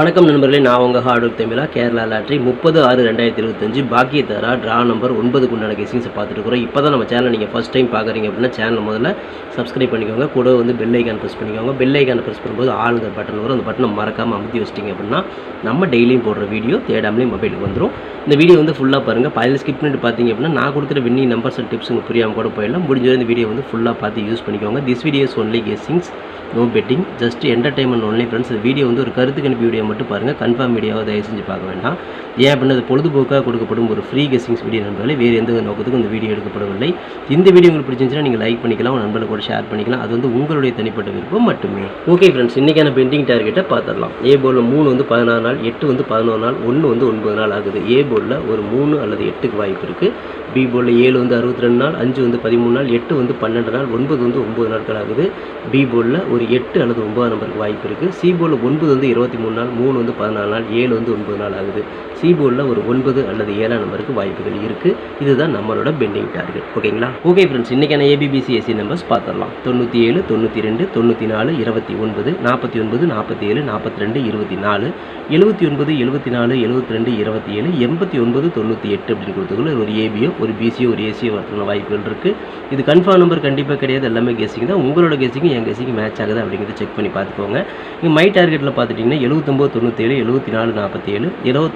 வணக்கம் நண்பர்களே நான் உங்கள் ஹார்ட் ஒர்க் தமிழா கேரளா லாட்ரி முப்பது ஆறு ரெண்டாயிரத்தி இருபத்தஞ்சு பாக்கிய தரா ட்ரா நம்பர் ஒன்பதுக்கு உண்டான கெஸிங்ஸை பார்த்துட்டு இருக்கிறோம். இப்போ தான் நம்ம சேனல் நீங்கள் ஃபஸ்ட் டைம் பார்க்குறீங்க அப்படின்னா சேனல் முதல்ல சப்ஸ்கிரைப் பண்ணிக்கோங்க. கூட வந்து பெல் ஐக்கான் ப்ரெஸ் பண்ணிக்கோங்க. பெல் ஐக்கான் ப்ரெஸ் பண்ணும்போது ஆளுங்கிற பட்டன் வரும். அந்த பட்டனை மறக்காமல் அமுத்தி வச்சிட்டிங்க அப்படின்னா நம்ம டெய்லியும் போடுற வீடியோ தேடாமலேயும் மொபைலுக்கு வந்துடும் இந்த வீடியோ வந்து ஃபுல்லாக பாருங்கள் பதில் ஸ்கிப் பண்ணிட்டு பார்த்தீங்க அப்படின்னா நான் கொடுக்குற வின்னி நம்பர்ஸ் அண்ட் டிப்ஸ் உங்களுக்கு புரியாமல் கூட போயிடலாம். முடிஞ்ச இந்த வீடியோ வந்து ஃபுல்லாக பார்த்து யூஸ் பண்ணிக்கோங்க. This videos only guessings no betting just entertainment only friends இந்த வீடியோ வந்து ஒரு கருத்து கணிப்பு வீடியோ மட்டும் பாருங்கள் கன்ஃபார்ம் வீடியோவை தயவு செஞ்சு பார்க்க வேண்டாம். ஏன் அப்படின்னா அது பொழுதுபோக்காக கொடுக்கப்படும் ஒரு ஃப்ரீ கெஸ்டிங்ஸ் வீடியோ நண்பர்களே. வேறு எந்த நோக்கத்துக்கும் இந்த வீடியோ எடுக்கப்படவில்லை. இந்த வீடியோ உங்களுக்கு பிடிச்சிருந்துச்சுன்னா நீங்கள் லைக் பண்ணிக்கலாம். உங்கள் நண்பர்கள் கூட ஷேர் பண்ணிக்கலாம். அது வந்து உங்களுடைய தனிப்பட்ட விருப்பம் மட்டுமே. ஓகே ஃப்ரெண்ட்ஸ் இன்றைக்கான பெண்டிங் டார்கெட்டை பார்த்துடலாம். ஏ போர்டில் மூணு வந்து பதினாறு நாள் எட்டு வந்து பதினோரு நாள் ஒன்று வந்து ஒன்பது நாள் ஆகுது. ஏ போர்டில் ஒரு மூணு அல்லது எட்டுக்கு வாய்ப்பு இருக்குது பி போர்டில் ஏழு வந்து அறுபத்தி ரெண்டு நாள் அஞ்சு வந்து பதிமூணு நாள் எட்டு வந்து பன்னெண்டு நாள் ஒன்பது வந்து ஒம்பது நாட்கள் ஆகுது. பி போர்டில் ஒரு எட்டு அல்லது ஒன்பதாம் நம்பருக்கு வாய்ப்பு இருக்குது சி போர்டில் ஒன்பது வந்து இருபத்தி மூணு நாள் மூணு வந்து பதினாலு நாள் ஏழு வந்து ஒன்பது நாள் ஆகுது. சி போர்டில் ஒரு ஒன்பது அல்லது ஏழாம் நம்பருக்கு வாய்ப்புகள் இருக்குது இதுதான் நம்மளோட பெண்டிங் டார்கெட். ஓகேங்களா? ஓகே ஃப்ரெண்ட்ஸ் இன்றைக்கான ஏபிபிசிஎஸ்சி நம்பர்ஸ் பார்த்துடலாம் தொண்ணூற்றி ஏழு தொண்ணூற்றி ரெண்டு தொண்ணூற்றி நாலு இருபத்தி ஒன்பது நாற்பத்தி ஒன்பது நாற்பத்தி ஏழு நாற்பத்தி ரெண்டு இருபத்தி நாலு எழுபத்தி ஒன்பது எழுபத்தி நாலு எழுபத்தி ரெண்டு இருபத்தி ஏழு எண்பத்தி ஒன்பது தொண்ணூற்றி எட்டு அப்படின்னு கொடுத்துக்குள்ள ஒரு ஏபியோ ஒரு பிசியோ ஒரு ஏசியோ வரதுக்கான வாய்ப்புகள் இருக்குது இது கன்ஃபார்ம் நம்பர் கண்டிப்பாக கிடையாது. எல்லாமே கெஸிங் தான். உங்களோட கெஸிங் என் கெஸிங் மேட்ச் ஆகுது அப்படிங்கிறத செக் பண்ணி பார்த்துக்கோங்க. இங்கே மை டார்கெட்டில் பார்த்துட்டிங்கன்னா எழுபத்தொம்போது தொண்ணூற்றேழு எழுபத்தி நாலு நாற்பத்தி ஏழு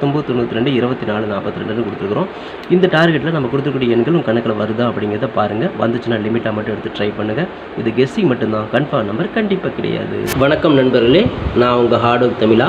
தொண்ணூற்றி ரெண்டு இருபத்தி நாலு நாற்பத்தி ரெண்டுன்னு கொடுத்துருக்குறோம். இந்த டார்கெட்டில் நம்ம கொடுத்துக்கூடிய எண்கள் உங்கள் கணக்கில் வருதா அப்படிங்கிறத பாருங்கள் வந்துச்சுன்னா லிமிட்டாக மட்டும் எடுத்து ட்ரை பண்ணுங்கள் இது கெஸ்ஸிங் மட்டும்தான். கன்ஃபார்ம் நம்பர் கண்டிப்பாக கிடையாது. வணக்கம் நண்பர்களே. நான் உங்கள் ஹார்ட் ஒர்க் தமிழா.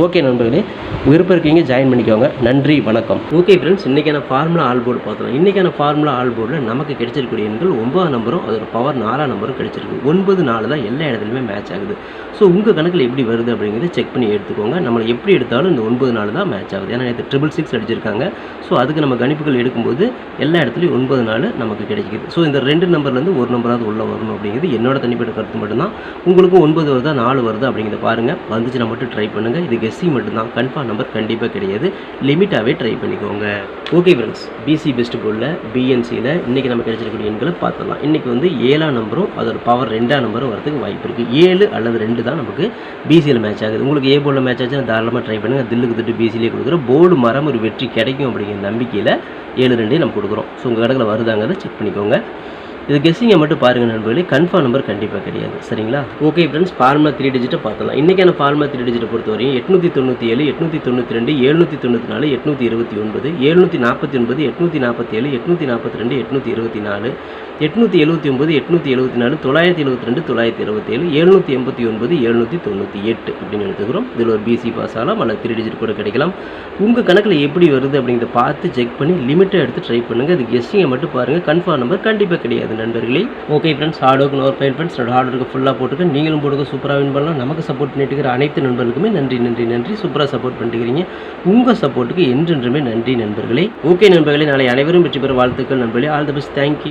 ஓகே நண்பர்களே விருப்பம் இருக்கீங்க ஜாயின் பண்ணிக்கோங்க. நன்றி வணக்கம். ஓகே ஃப்ரெண்ட்ஸ் இன்றைக்கான ஃபார்முலா ஆல் போர்டு பார்த்தோம் இன்றைக்கான ஃபார்முலா ஆல் போர்டில் நமக்கு கிடைச்சிருக்கக்கூடிய எண்கள் ஒன்பதாம் நம்பரும் அதோட பவர் நாலாம் நம்பரும் கிடைச்சிருக்கு. ஒன்பது நாலு தான் எல்லா இடத்துலையுமே மேட்ச் ஆகுது. ஸோ உங்கள் கணக்கில் எப்படி வருது அப்படிங்கிறத செக் பண்ணி எடுத்துக்கோங்க. நம்மளை எப்படி எடுத்தாலும் இந்த ஒன்பது நாலு தான் மேட்ச் ஆகுது. ஏன்னா நேற்று ட்ரிபிள் சிக்ஸ் அடிச்சிருக்காங்க. ஸோ அதுக்கு நம்ம கணிப்புகள் எடுக்கும்போது எல்லா இடத்துலையும் ஒன்பது நாள் நமக்கு கிடைக்குது. ஸோ இந்த ரெண்டு நம்பர்லேருந்து ஒரு நம்பராவது உள்ளே வரணும் அப்படிங்கிறது என்னோட தனிப்பட்ட கருத்து மட்டும்தான். உங்களுக்கும் ஒன்பது வருதா நாலு வருதா அப்படிங்கிறத பாருங்கள் வந்துச்சுன்னா மட்டும் ட்ரை பண்ணுங்கள் இது எஸ்சி மட்டும்தான். கன்ஃபார்ம் நம்பர் கண்டிப்பாக கிடையாது. லிமிட்டாகவே ட்ரை பண்ணிக்கோங்க. ஓகே ஃப்ரெண்ட்ஸ் பிசி பெஸ்ட் போர்டில் பிஎன்சியில் இன்றைக்கி நம்ம கிடைச்சிருக்கக்கூடிய எண்களை பார்த்துடலாம். இன்றைக்கி வந்து ஏழாம் நம்பரும் அதோட பவர் ரெண்டாம் நம்பரும் வரதுக்கு வாய்ப்பு இருக்குது ஏழு அல்லது ரெண்டு தான் நமக்கு பிசியில் மேட்ச் ஆகுது. உங்களுக்கு ஏ போர்டில் மேட்ச் ஆச்சுன்னா தாராளமாக ட்ரை பண்ணுங்கள் தில்லுக்கு திட்டு பிசிலே கொடுக்குறோம் போர்டு மரம் ஒரு வெற்றி கிடைக்கும் அப்படிங்கிற நம்பிக்கையில் ஏழு ரெண்டே நம்ம கொடுக்குறோம். ஸோ உங்கள் கடையில் வருதாங்கிறத செக் பண்ணிக்கோங்க. இது கெஸ்ஸிங்கை மட்டும் பாருங்கள் நண்பர்களே. கன்ஃபார்ம் நம்பர் கண்டிப்பாக கிடையாது. சரிங்களா? ஓகே ஃப்ரெண்ட்ஸ் ஃபார்முலா த்ரீ டிஜிட்டை பார்த்தலாம் இன்றைக்கான ஃபார்முலா த்ரீ டிஜிட்டை பொறுத்தவரையும் எட்நூற்றி தொண்ணூற்றி ஏழு எட்நூற்றி தொண்ணூற்றி ரெண்டு எழுநூற்றி தொண்ணூற்றி நாலு எட்நூற்றி இருபத்தி ஒன்பது எழுநூற்றி நாற்பத்தி ஒன்பது எட்நூற்றி நாற்பத்தி ஏழு எட்நூற்றி நாற்பத்தி ரெண்டு எட்நூற்றி இருபத்தி நாலு எட்நூற்றி எழுபத்தி ஒன்பது எட்நூற்றி எழுபத்தி நாலு தொள்ளாயிரத்தி எழுபத்தி ரெண்டு தொள்ளாயிரத்தி எழுபத்தி ஏழு எழுநூற்றி எண்பத்தி ஒன்பது எழுநூற்றி தொண்ணூற்றி எட்டு அப்படின்னு எடுத்துக்கிறோம். இதில் ஒரு பிசி பாஸ் ஆகலாம் அல்லது த்ரீ டிஜிட் கூட கிடைக்கலாம். உங்கள் கணக்கில் எப்படி வருது அப்படிங்கிறத பார்த்து செக் பண்ணி லிமிட்டை எடுத்து ட்ரை பண்ணுங்கள் அது கெஸ்டிங்கை மட்டும் பாருங்கள் கன்ஃபார்ம் நம்பர் கண்டிப்பாக கிடையாது நண்பர்களே. Okay friends hard work நோர் fine friends hard work ஃபுல்லாக போட்டுக்க. நீங்களும் போட்டுக்க சூப்பராக வின் பண்ணலாம். நமக்கு சப்போர்ட் பண்ணிட்டு இருக்கிற அனைத்து நண்பர்களுக்குமே நன்றி நன்றி நன்றி. சூப்பராக சப்போர்ட் பண்ணிட்டுக்கிறீங்க உங்கள் சப்போர்ட்டுக்கு என்றென்றுமே நன்றி நண்பர்களே. ஓகே நண்பர்களே நாளை அனைவரும் வெற்றி பெற வாழ்த்துக்கள் நண்பர்களே. All the best thank you